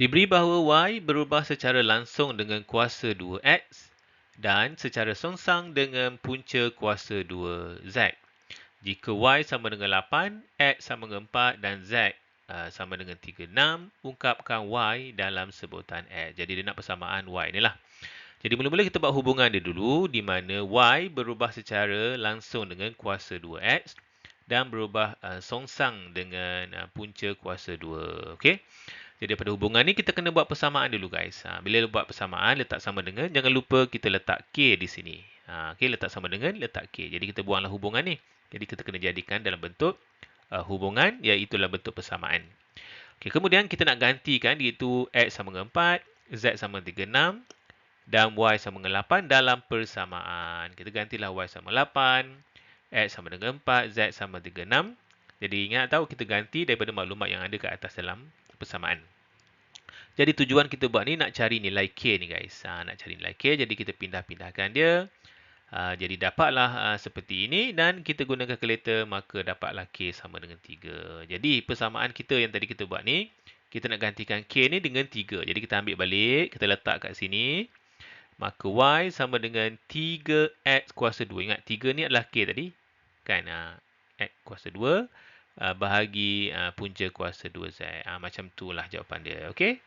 Diberi bahawa Y berubah secara langsung dengan kuasa 2X dan secara songsang dengan punca kuasa 2Z. Jika Y sama dengan 8, X sama dengan 4 dan Z uh, sama dengan 36, ungkapkan Y dalam sebutan X. Jadi dia nak persamaan Y ni lah. Jadi mula-mula kita buat hubungan dia dulu di mana Y berubah secara langsung dengan kuasa 2X dan berubah uh, songsang dengan uh, punca kuasa 2. Okey. Jadi pada hubungan ni kita kena buat persamaan dulu guys. Ha, bila buat persamaan letak sama dengan jangan lupa kita letak K di sini. Ha, okay, letak sama dengan letak K. Jadi kita buanglah hubungan ni. Jadi kita kena jadikan dalam bentuk uh, hubungan iaitu dalam bentuk persamaan. Okay, kemudian kita nak gantikan iaitu X sama dengan 4, Z sama dengan 36 dan Y sama dengan 8 dalam persamaan. Kita gantilah Y sama 8, X sama dengan 4, Z sama dengan 6. Jadi ingat tahu kita ganti daripada maklumat yang ada ke atas dalam persamaan. Jadi tujuan kita buat ni nak cari nilai K ni guys. Ha, nak cari nilai K. Jadi kita pindah-pindahkan dia. Ha, jadi dapatlah ha, seperti ini. Dan kita guna kalkulator maka dapatlah K sama dengan 3. Jadi persamaan kita yang tadi kita buat ni. Kita nak gantikan K ni dengan 3. Jadi kita ambil balik. Kita letak kat sini. Maka Y sama dengan 3X kuasa 2. Ingat 3 ni adalah K tadi. Kan? Ha, X kuasa 2. Uh, bahagi uh, punca kuasa 2Z. Uh, macam itulah jawapan dia. Okey.